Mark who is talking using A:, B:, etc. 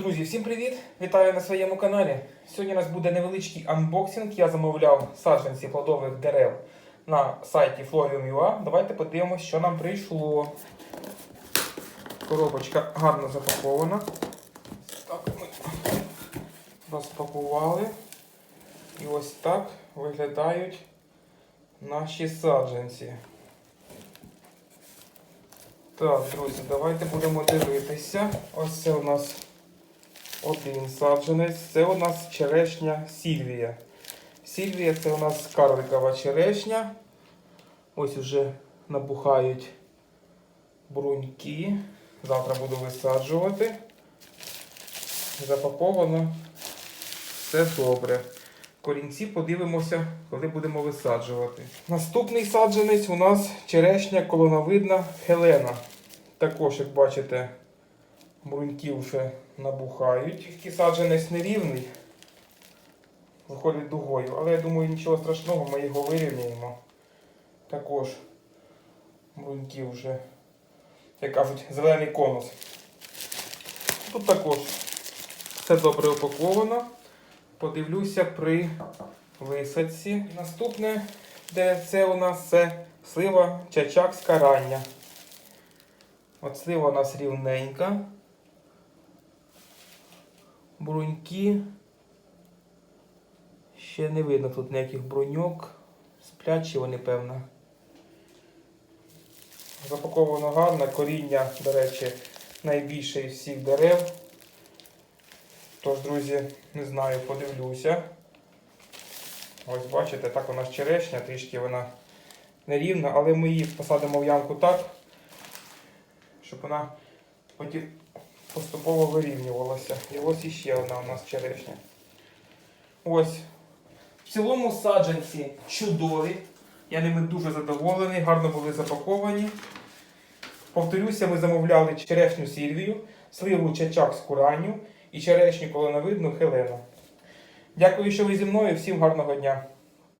A: Друзі, всім привіт! Вітаю на своєму каналі. Сьогодні у нас буде невеличкий анбоксинг. Я замовляв саджанці плодових дерев на сайті Florium.ua. Давайте подивимося, що нам прийшло. Коробочка гарно запакована. Так ми розпакували. І ось так виглядають наші саджанці. Так, друзі, давайте будемо дивитися. Ось це у нас один саджанець. Це у нас черешня Сільвія. Сільвія це у нас карликова черешня. Ось уже набухають бруньки. Завтра буду висаджувати. Запаковано. Все добре. Корінці подивимося, коли будемо висаджувати. Наступний саджанець у нас черешня колоновидна Хелена. Також, як бачите, бруньки вже набухають. Тільки саджанець нерівний, виходить дугою, але я думаю, нічого страшного, ми його вирівняємо. Також бруньки вже, як кажуть, зелений конус. Тут також все добре упаковано. Подивлюся при висадці. Наступне, де це у нас це слива чачакська рання. От слива у нас рівненька. Бруньки. Ще не видно тут ніяких бруньок. Сплячі вони, певно. Запаковано гарно. Коріння, до речі, найбільше із всіх дерев. Тож, друзі, не знаю, подивлюся. Ось бачите, так у нас черешня, трішки вона нерівна, але ми її посадимо в ямку так, щоб вона потім поступово вирівнювалася. І ось іще одна у нас черешня. Ось. В цілому саджанці чудові. Я ними дуже задоволений, гарно були запаковані. Повторюся, ми замовляли черешню Сільвію, сливу чачакську ранню і черешню колоновидну Хелену. Дякую, що ви зі мною. Всім гарного дня!